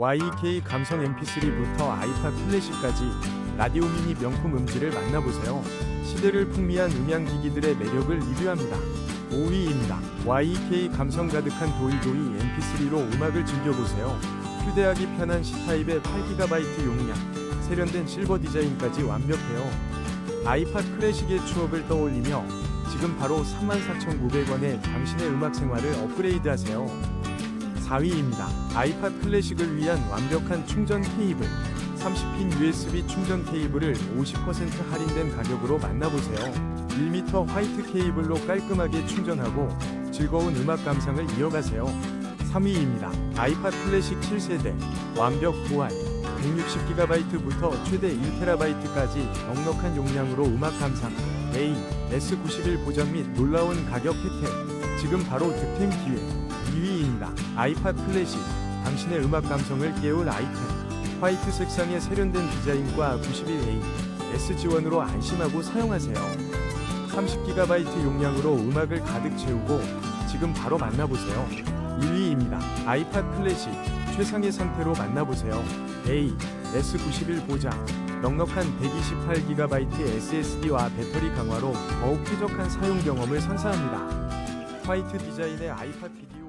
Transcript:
YK 감성 MP3부터 아이팟 클래식까지 라디오 미니 명품 음질을 만나보세요. 시대를 풍미한 음향기기들의 매력을 리뷰합니다. 5위입니다. YK 감성 가득한 도이도이 MP3로 음악을 즐겨보세요. 휴대하기 편한 C타입의 8GB 용량, 세련된 실버 디자인까지 완벽해요. 아이팟 클래식의 추억을 떠올리며 지금 바로 34,900원에 당신의 음악 생활을 업그레이드하세요. 4위입니다. 아이팟 클래식을 위한 완벽한 충전 케이블 30핀 USB 충전 케이블을 50% 할인된 가격으로 만나보세요. 1m 화이트 케이블로 깔끔하게 충전하고 즐거운 음악 감상을 이어가세요. 3위입니다. 아이팟 클래식 7세대 완벽 보안 160GB부터 최대 1TB까지 넉넉한 용량으로 음악 감상 A, S91 보장 및 놀라운 가격 혜택 지금 바로 득템 기회 2위입니다. 아이팟 클래식 당신의 음악 감성을 깨울 아이템. 화이트 색상의 세련된 디자인과 91A S 지원으로 안심하고 사용하세요. 30GB 용량으로 음악을 가득 채우고 지금 바로 만나보세요. 1위입니다. 아이팟 클래식 최상의 상태로 만나보세요. A. S91 보장 넉넉한 128GB SSD와 배터리 강화로 더욱 쾌적한 사용 경험을 선사합니다. 화이트 디자인의 아이팟 비디오